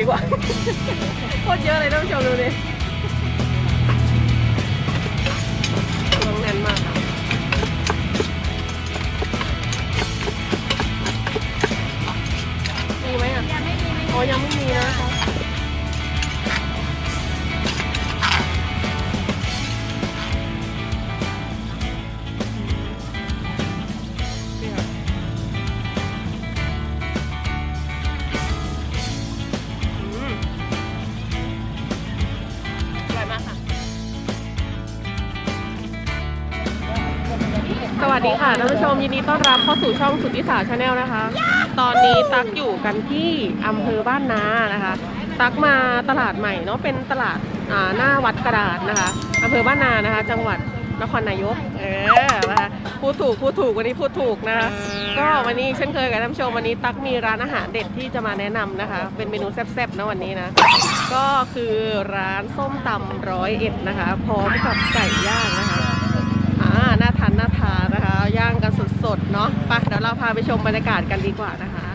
ดีกว่า โคตรเยอะเลยท่านผู้ชมดูดิ ดีค่ะท่านผู้ชมยินดีต้อนรับเข้าสู่ช่องสุทธิสาชาแนลนะคะ ตอนนี้ตักอยู่กันที่อำเภอบ้านนานะคะ ตักมาตลาดใหม่เนาะเป็นตลาดอ่าหน้าวัดกระดาษนะคะอำเภอบ้านนานะคะ จังหวัดนครนายกเออนะคะพูดถูกพูดถูกวันนี้พูดถูกนะคะก็วันนี้เช่นเคยกับท่านผู้ชมวันนี้ตักมีร้านอาหารเด็ดที่จะมาแนะนำนะคะ เป็นเมนูแซ่บๆนะวันนี้นะก็คือร้านส้มตำร้อยเอ็ดนะคะ พร้อมกับไก่ย่างนะคะ ย่างกันสดๆเนาะไปเดี๋ยวเราพาไปชมบรรยากาศกันดีกว่านะคะ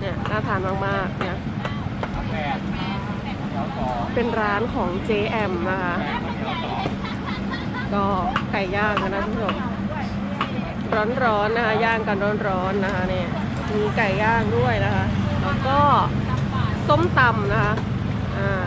เนี่ยน่าทานมากๆเนี่ยเป็นร้านของ JM นะคะก็ไก่ย่างนะท่านผู้ชม ร้อนๆนะคะ ย่างกันร้อนๆนะคะเนี่ยมีไก่ย่างด้วยนะคะ แล้วก็ส้มตำนะคะอ่า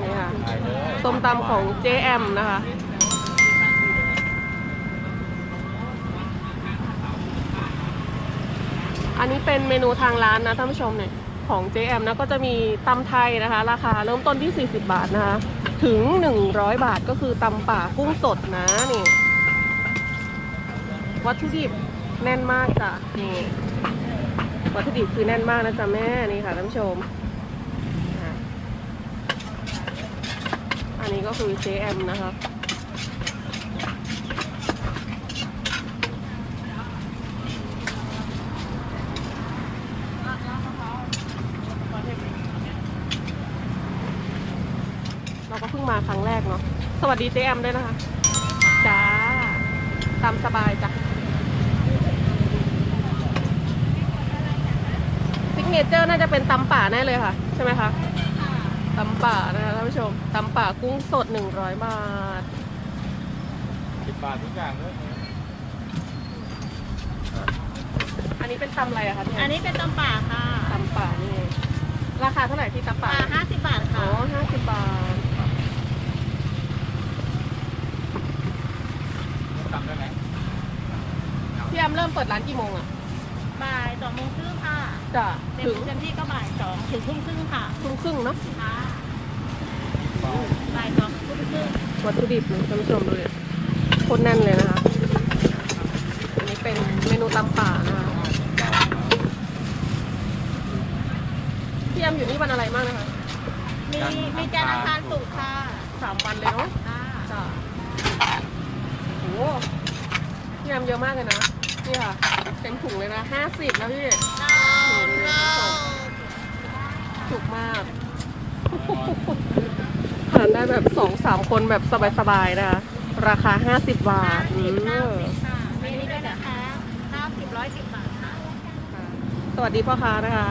นี่ค่ะส้มตำของ JM นะคะอันนี้เป็นเมนูทางร้านนะท่านผู้ชมเนี่ยของ JM นะก็จะมีตำไทยนะคะ ราคาเริ่มต้นที่ 40 บาทนะคะ ถึง 100 บาทก็คือตำป่ากุ้งสดนะนี่ วัตถุดิบแน่นมากจ้ะนี่วัตถุดิบคือแน่นมากนะจ๊ะแม่นี่ค่ะท่านผู้ชม อันนี้ก็คือ JM นะคะเราก็เพิ่งมาครั้งแรกเนาะสวัสดีเจแอมด้วยนะคะจ้าตามสบายจ้ะซิก เนเจอร์น่าจะเป็นตำป่าแน่เลยค่ะ ใช่ไหมคะตำป่านะคะท่านผู้ชมตำป่ากุ้งสด100บาทสิบบาททุกอย่างเลยอันนี้เป็นตำอะไรอะคะพี่แออันมนี้เป็นตำป่าค่ะตำป่านี่เองราคาเท่าไหร่ที่ตำป่าป่าห้าสิบบาทอ๋ค่ะ อห้าสิบบาทจำได้ไหมพี่แอมเริ่มเปิดร้านกี่โมงอะบ่ายสองโมงครึ่งค่ะ จ้ะเต็มถึงเต็มที่ก็บ่ายสองถึงทุ่มครึ่งค่ะทุ่มครึ่งเนาะค่ะบ่ายสองทุ่มครึ่งวัตถุดิบนะท่านผู้ชมดูเลยโคตรแน่นเลยนะคะ อันนี้เป็นเมนูตำป่านะคะพี่แอมอยู่นี่วันอะไรบ้างนะคะ มีมีจานทร์อังคารสุกร์ค่ะสามวันเลยเนาะค่ะจ้ะโอ้พี่แอมเยอะมากเลยนะ นี่ค่ะ เต็มถุงเลยนะห้าสิบนะพี่ ถูกมาก ทานได้แบบสองสามคนแบบสบายๆนะคะ ราคาห้าสิบบาทห้าสิบอืห้ามสิบค่ะอัมีนนี้นี่ด้ด้ววยยนะนะคะห้าสิบร้อยสิบบาทค่ะ สวัสดีพ่อค้านะคะ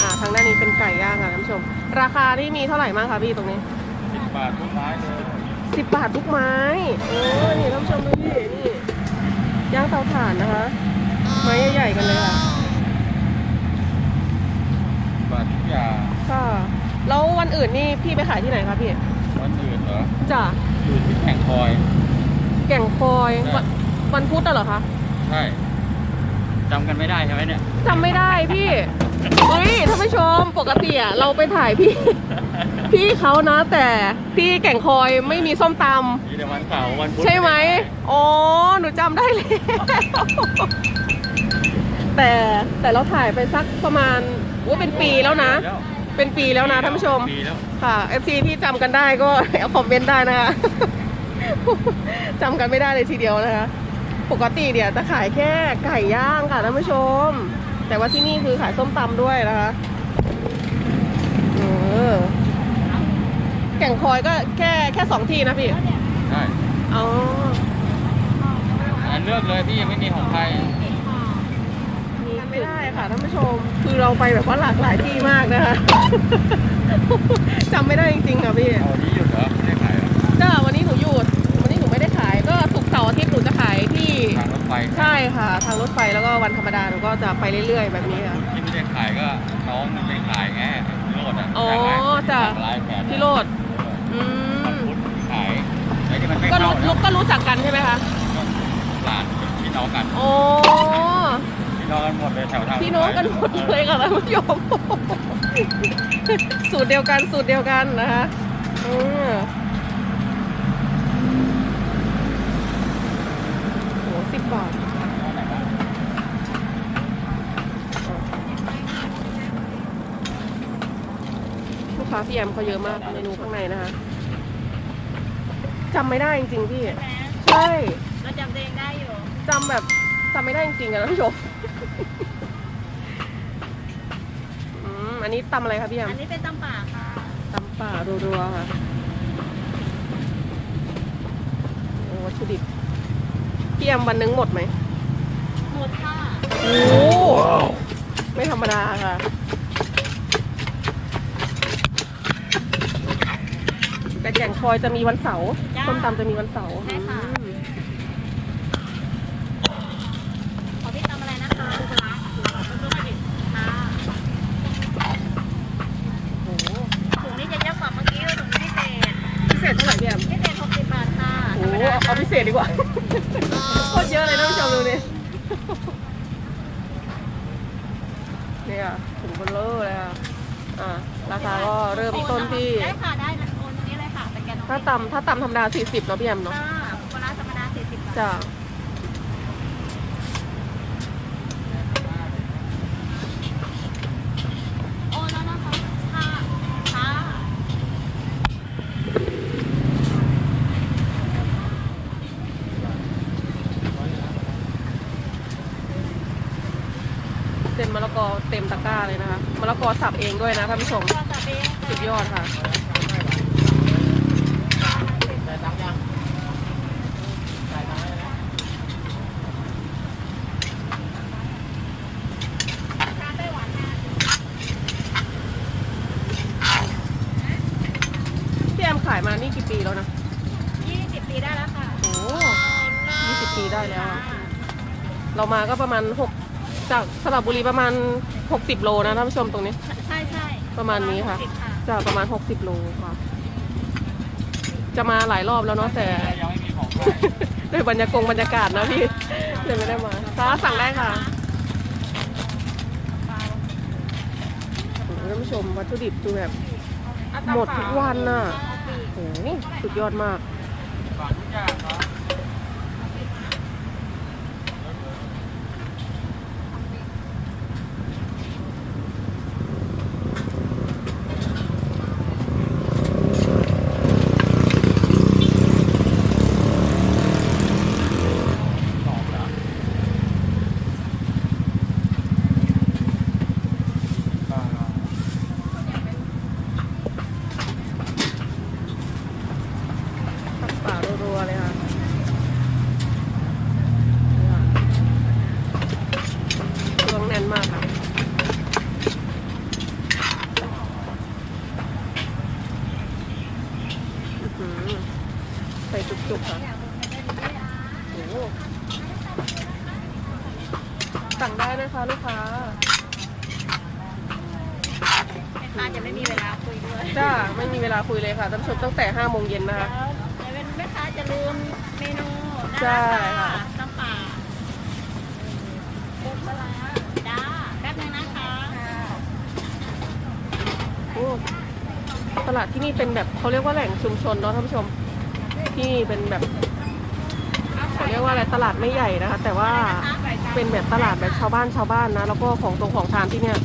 อ่าทางด้านนี้เป็นไก่ย่างค่ะท่านผู้ชม ราคาที่มีเท่าไหร่บ้างคะพี่ตรงนี้ สิบบาททุกไม้เลยสิบบาททุกไม้ โอ้นี่ท่านผู้ชมดูดินี่ย่างเตาถ่านนะคะ ไม้ใหญ่ๆกันเลยค่ะ บาททุกอย่างค่ะ แล้ววันอื่นนี่พี่ไปขายที่ไหนคะพี่วันอื่นเหรอจ้ะอยู่ที่แข่งคอย แก่งคอยใช่ วันวันพุธอะเหรอคะใช่จำกันไม่ได้ใช่ไหมเนี่ย จำไม่ได้พี่เฮ้ยท่านผู้ชมปกติอะเราไปถ่ายพี่ พี่เขานะ แต่พี่แก่งคอยไม่มีส้มตำ มีแต่วันเสาร์วันพุธใช่ไหม อ๋อ หนูจำได้เลยแต่แต่เราถ่ายไปสักประมาณ ว่าเป็นปีแล้วนะแล้วเป็นปีแล้วนะท่านผู้ชม ปีแล้วค่ะ FC ที่จำกันได้ก็ เอาคอมเมนต์ได้นะคะ จำกันไม่ได้เลยทีเดียวนะคะ ปกติเดี๋ยวจะขายแค่ไก่ย่างค่ะท่านผู้ชม แต่ว่าที่นี่คือขายส้มตำด้วยนะคะอือแก่งคอยก็แค่แค่สองที่นะพี่ ใช่อ๋ออันเลือกเลยพี่ยังไม่มีของไทยมี ไม่ได้ค่ะท่านผู้ชม คือเราไปแบบว่าหลากหลายที่มากนะคะ จำไม่ได้จริงๆค่ะพี่เอาวันนี้หยุดเหรอไม่ได้ขายเหรอจ้าวันนี้หนูหยุด วันนี้หนูไม่ได้ขาย ก็ศุกร์เสาร์อาทิตย์หนูจะขายที่ ทางรถไฟใช่ค่ะ ทางรถไฟแล้วก็วันธรรมดาหนูก็จะไปเรื่อยๆ แบบนี้ค่ะ ที่ไม่ได้ขายก็น้องมันไปขายไงพี่โรดอะอ๋อจากจ้ะ ลายแผนพี่โรดอืวันมพุธขายไอ้ที่มันไม่ก็เข้ารู้นะก็รู้จักกันใช่ไหมคะหลานเป็นพี่น้องกัน โอ้พี่ น้องกันหมดเลยแถวทางพี่น้องกันหมดเลยค่ะท่านผู้ชมสูตรเดียวกันสูตรเดียวกันนะคะอืมโหสิบบาทลูกค้าพี่แอมเขาเยอะมากเมนูข้างในนะคะจำไม่ได้จริงๆพี่ ใช่ เราจำตัวเองได้อยู่จำแบบ จำไม่ได้จริงๆอะท่านผู้ชมอืมอันนี้ตำอะไรคะพี่แอมอันนี้เป็นตำป่าค่ะตำป่ารัวๆค่ะโอ้วัตถุดิบพี่แอมวันนึงหมดไหมหมดค่ะโอ้ไม่ธรรมดาค่ะแต่แก่งคอยจะมีวันเสาร์ส้มตำจะมีวันเสาร์อืมขอพี่ตำอะไรนะคะปลาร้าค่ะ โอ้โห ถุงนี้จะเยอะกว่าเมื่อกี้ถุงพิเศษ พิเศษเท่าไหร่พี่แอม พิเศษ60บาทค่ะ โอ้โหเอาเอาพิเศ ษดีกว่าโคตรเยอะเลยท่านผู้ชมดูดิเนี่ยถุงเบลเลอร์เลยค่ะอ่าราคาก็เริ่มต้นที่ได้ค่ะได้โอนตรงนี้เลยค่ะสแกนตรงนี้ถ้าตำถ้าตำธรรมดา40เนาะพี่แอมเนาะค่ะปลาร้าธรรมดา40บาทจ้ะ โอนแล้วนะคะค่ะค่ะ เต็มมะละกอเต็มตะกร้าเลยนะคะมะละกอสับเองด้วยนะท่านผู้ชมก็จะเป็นสุดยอดค่ะพี่แอมขายมานี่กี่ปีแล้วนะ20 ปีได้แล้วค่ะ โอ้ยี่สิบปีได้แล้วอะเรามาก็ประมาณหก จากสระบุรีประมาณหกสิบโลนะท่านผู้ชมตรงนี้ ใช่ใช่ประมาณนี้ค่ะ60ค่ะจะประมาณหกสิบโลค่ะ จะมาหลายรอบแล้วเนาะแต่ยังไม่มีของไทยด้วยบรรยากงบรรยากาศนะพี่เลยไม่ได้มาฟ้าสั่งได้ค่ะโอ้โหท่านผู้ชมวัตถุดิบคือแบบหมดทุกวันน่ะโอ้โหสุดยอดมากฝากทุกอย่างเนาะตักป่ารัวๆเลยค่ะนี่ค่ะเครื่องแน่นมากค่ะอื้อหือใส่จุกๆค่ะโอ้โหสั่งได้นะคะลูกค้า แม่ค้าจะไม่มีเวลาคุยด้วยจ้าไม่มีเวลาคุยเลยค่ะท่านผู้ชมตั้งแต่5โมงเย็นนะคะเดี๋ยวเป็นแม่ค้าจะลืมเมนูใช่นะค่ะคะตำป่าบุกปลาร้าจ้าแป๊บนึงนะคะโอ้ตลาดที่นี่เป็นแบบเขาเรียกว่าแหล่งชุมชนเนาะท่านผู้ชม ที่นี่เป็นแบบเขาเรียกว่าอะไรตลาดไม่ใหญ่นะคะ แต่ว่า เป็นแบบตลาดแบบชาวบ้านชาวบ้านนะ แล้วก็ของตรงของทานที่เนี่ย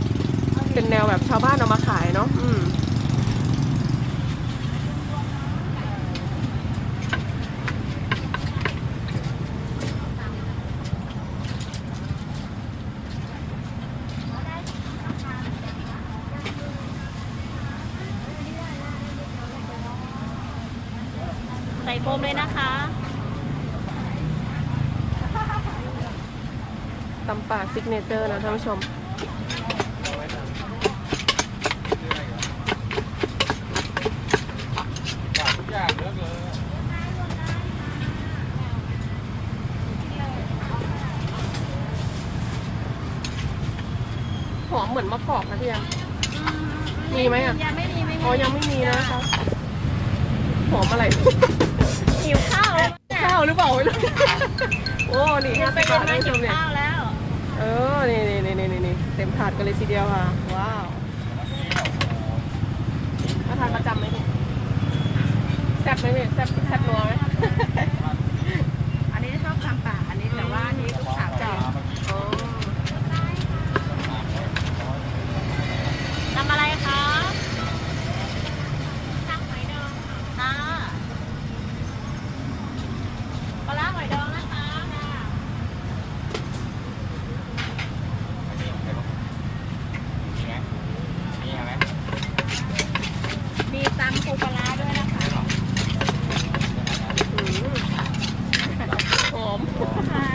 เป็นแนวแบบชาวบ้านเอามาขายเนาะอืมใส่โฟมเลยนะคะตำป่าซิกเนเจอร์นะท่านผู้ชม มเหมือนมะกอกนะพี่แอม มีไหมอะ ยังไม่มีไม่มีอ๋อยังไม่มีนะคะหอมอะไร หิวข้าวข้าวหรือเปล่าไม่รู้โอ้ นี่ห้าไปสิบเรียบานทมาท่านผู้ชหิวมเนี่ยข้าวแล้วเออ นี่นี่นี่นี่นี่เต็มถาดกันเลยทีเดียวค่ะ ว้าวมาทานประจำไหมพี่แซ่บไหมพี่แซ่บแซ่บนัวไหมอันนี้ชอบทำป่าอันนี้แต่ว่าอันนี้ลูกสาว จ้ะ อ๋อ ทำอะไรคะตักหอยดองค่ะปลาร้าหอยดองนะคะ มีไหมมีไหม มีตำปูปลาร้าด้วยนะคะ อืมหอม ใช่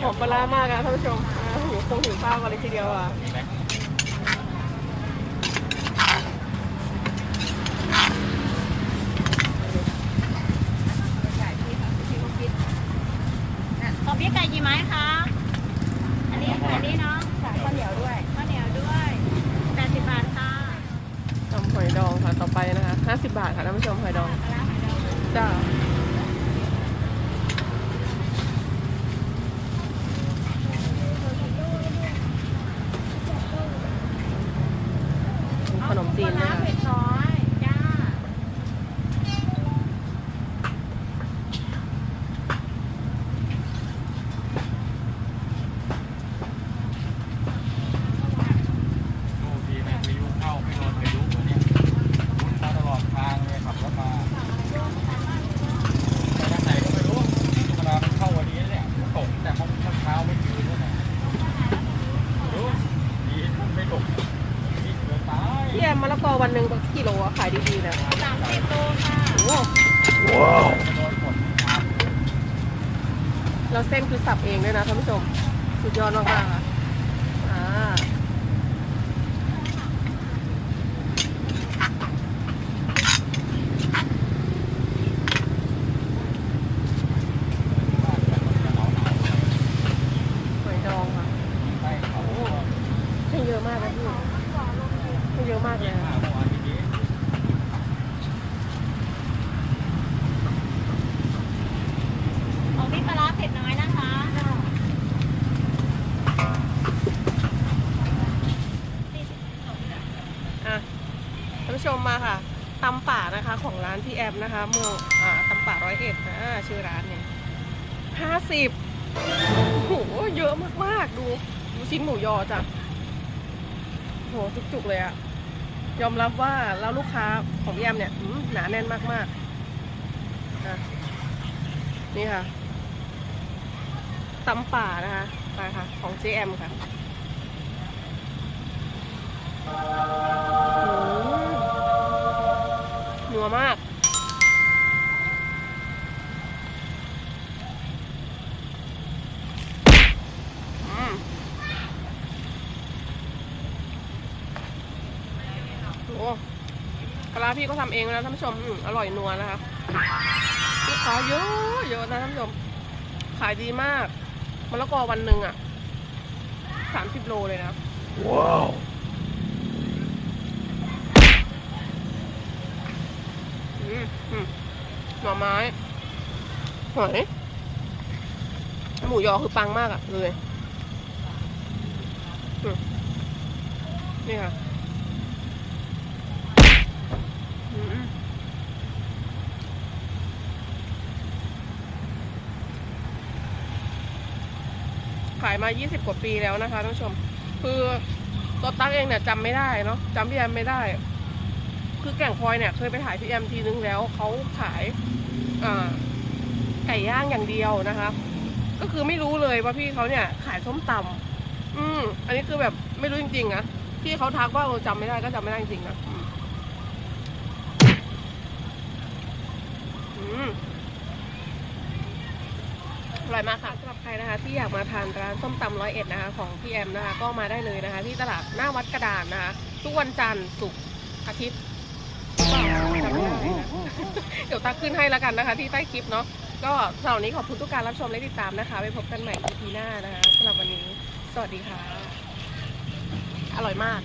หอมปลาร้ามากอะท่านผู้ชมอ่าหิวคงหิวข้าวกัน เลยทีเดียวอะมีไหมขอพี่ไก่กี่ไม้คะ อันนี้อันนี้เนาะข้าวเหนียวด้วยข้าวเหนียวด้วยแปดสิบบาทค่ะทำหอยดองค่ะต่อไปนะคะห้าสิบบาทค่ะท่านผู้ชมหอยดองปลาร้าหอยดองจ้าขนมจีน ปลา นะ ร้า คะ เผ็ดน้อยจ้า ดูดีไหมพายุเข้าไม่โดนพายุวันนี้มาตลอดทางเลยขับรถมาไปทางไหนก็ไม่รู้ธรรมดามันเข้าวันนี้เนี่ยตกแต่ห้องเช้าไม่ยืนด้วยนะรู้ดีมันไม่ตกนี่เกินตาย พี่แอมมะละกอวันหนึ่งกี่โลอะขายดีๆเนี่ย สามสิบโลค่ะ โอ้ จะโดนกดทาง แล้วเส้นคือสับเอง ด้วยนะท่านผู้ชม สุดยอดมากๆค่ะอ่าหอยดองค่ะ ใช่เขา ให้เยอะมากนะพี่ให้เยอะมากเลย หา อะ เมื่อวานนี้ ของพี่ปลาร้าเผ็ดน้อยนะคะ อะท่าน ผู้ชมมาค่ะตำป่านะคะของร้านพี่แอมนะคะเมืองอ่าตำป่าร้อยเอ็ดอ่าชื่อร้านเนี่ยห้าสิบโหเยอะมากๆดูดูชิ้นหมูยอจ้ะโหจุกๆเลยอะยอมรับว่าแล้วลูกค้าของพี่แอมเนี่ยหนาแน่นมากๆอะนี่ค่ะตำป่านะคะไปค่ะ ของ JM ค่ะ พี่ก็ทำเองนะท่านผู้ชมอืมอร่อยนัวนะคะลูกค้าเยอะเยอะนะท่านผู้ชม ขายดีมากมะละกอวันหนึ่งอะสามสิบโลเลยนะ ว้าวอืมอืมหน่อไม้หอยหมูยอคือปังมากอะเลยอืมนี่ค่ะอืม ขายมา 20 กว่าปีแล้วนะคะท่านผู้ชม คือตัวตั้งเองเนี่ยจำไม่ได้เนาะจำพี่แอมไม่ได้ คือแก่งคอยเนี่ยเคยไปถ่ายพี่แอมทีนึงแล้วเขาขายอ่าไก่ย่างอย่างเดียวนะคะ ก็คือไม่รู้เลยว่าพี่เขาเนี่ยขายส้มตำอืมอันนี้คือแบบไม่รู้จริงๆนะพี่เขาทักว่าเออจำไม่ได้ก็จำไม่ได้จริงๆนะอืม อร่อยมากค่ะสำหรับใครนะคะ ที่อยากมาทานร้านส้มตำร้อยเอ็ดนะคะของพี่แอมนะคะ ก็มาได้เลยนะคะ ที่ตลาดหน้าวัดกระดานนะคะ ทุกวันจันทร์ศุกร์อาทิตย์จำไม่ได้นะเดี๋ยวตักขึ้นให้แล้วกันนะคะ ที่ใต้คลิปเนาะก็สำหรับวันนี้ขอบคุณทุกการรับชมและติดตามนะคะไปพบกันใหม่ EP หน้านะคะสำหรับวันนี้ สวัสดีค่ะ อร่อยมาก